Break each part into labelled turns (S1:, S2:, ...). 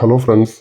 S1: Hello friends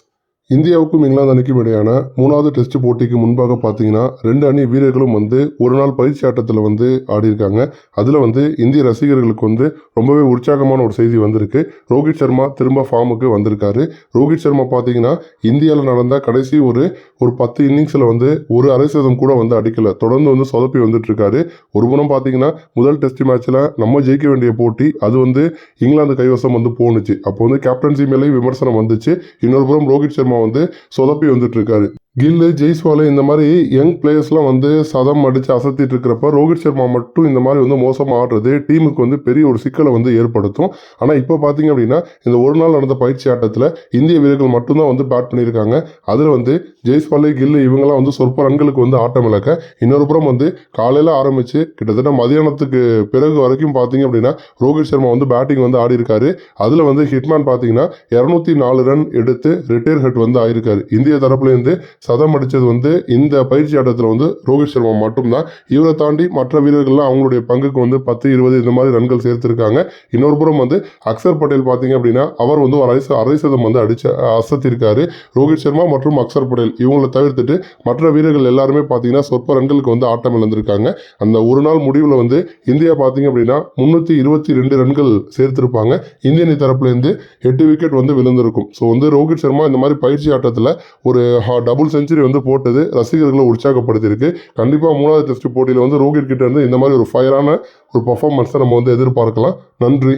S1: இந்தியாவுக்கும் இங்கிலாந்து அணிக்கும் இடையான மூணாவது டெஸ்ட் போட்டிக்கு முன்பாக பார்த்தீங்கன்னா ரெண்டு அணி வீரர்களும் வந்து ஒரு நாள் பயிற்சி ஆட்டத்தில் வந்து ஆடியிருக்காங்க. அதில் வந்து இந்திய ரசிகர்களுக்கு வந்து ரொம்பவே உற்சாகமான ஒரு செய்தி வந்திருக்கு. ரோஹித் சர்மா திரும்ப ஃபார்முக்கு வந்திருக்காரு. ரோஹித் சர்மா பார்த்தீங்கன்னா இந்தியாவில் நடந்த கடைசி ஒரு ஒரு பத்து இன்னிங்ஸில் வந்து ஒரு அரை சதம் கூட வந்து அடிக்கலை. தொடர்ந்து வந்து சொதப்பி வந்துட்டுருக்காரு. ஒரு புறம் பார்த்தீங்கன்னா முதல் டெஸ்ட் மேட்ச்சில் நம்ம ஜெயிக்க வேண்டிய போட்டி அது வந்து இங்கிலாந்து கைவசம் வந்து போணுச்சு. அப்போ வந்து கேப்டன்சி மேலேயும் விமர்சனம் வந்துச்சு. இன்னொரு புறம் ரோஹித் சர்மா வந்து சொதப்பி வந்துட்டு இருக்காரு. கில்லு ஜெய்ஸ்வாலு இந்த மாதிரி யங் பிளேயர்ஸ்லாம் வந்து சதம் அடித்து அசத்திட்டு இருக்கிறப்ப ரோஹித் சர்மா மட்டும் இந்த மாதிரி வந்து மோசமாக ஆடுறது டீமுக்கு வந்து பெரிய ஒரு சிக்கலை வந்து ஏற்படுத்தும். ஆனால் இப்போ பார்த்தீங்க அப்படின்னா இந்த ஒரு நாள் நடந்த பயிற்சி ஆட்டத்தில் இந்திய வீரர்கள் மட்டும்தான் வந்து பேட் பண்ணியிருக்காங்க. அதில் வந்து ஜெய்ஸ்வாலு கில்லு இவங்கெல்லாம் வந்து சொற்ப ரன்களுக்கு வந்து ஆட்டம் இழக்க இன்னொரு புறம் வந்து காலையில் ஆரம்பித்து கிட்டத்தட்ட மதியானத்துக்கு பிறகு வரைக்கும் பார்த்தீங்க அப்படின்னா ரோஹித் சர்மா வந்து பேட்டிங் வந்து ஆடி இருக்காரு அதில் வந்து ஹிட்மேன் பார்த்தீங்கன்னா இரநூத்தி நாலு ரன் எடுத்து ரிட்டையர் ஹெட் வந்து ஆயிருக்காரு. இந்திய தரப்புலேருந்து சதம் அடித்தது வந்து இந்த பயிற்சி ஆட்டத்தில் வந்து ரோஹித் சர்மா மட்டும்தான். இவரை தாண்டி மற்ற வீரர்கள்லாம் அவங்களுடைய பங்குக்கு வந்து பத்து இருபது இந்த மாதிரி ரன்கள் சேர்த்திருக்காங்க. இன்னொரு புறம் வந்து அக்சர் பட்டேல் பார்த்தீங்க அப்படின்னா அவர் வந்து ஒரு அரை ச- அரை சதம் வந்து அடிச்ச அசத்திருக்காரு. ரோஹித் சர்மா மற்றும் அக்சர் பட்டேல் இவங்களை தவிர்த்துட்டு மற்ற வீரர்கள் எல்லாருமே பார்த்தீங்கன்னா சொற்ப ரன்களுக்கு வந்து ஆட்டம் இழந்திருக்காங்க. அந்த ஒரு நாள் முடிவில் வந்து இந்தியா பார்த்தீங்க அப்படின்னா முந்நூற்றி இருபத்தி ரெண்டு ரன்கள் சேர்த்திருப்பாங்க. இந்திய அணி தரப்புலேருந்து எட்டு விக்கெட் வந்து விழுந்திருக்கும். ஸோ வந்து ரோஹித் சர்மா இந்த மாதிரி பயிற்சி ஆட்டத்தில் ஒரு டபுள் செஞ்சுரி வந்து போட்டது ரசிகர்களை உற்சாகப்படுத்தியிருக்கு. கண்டிப்பாக மூணாவது டெஸ்ட் போட்டியில் வந்து ரோஹித் கிட்ட இருந்து இந்த மாதிரி ஒரு ஃபயரான ஒரு பர்ஃபார்மன்ஸை நம்ம வந்து எதிர்பார்க்கலாம். நன்றி.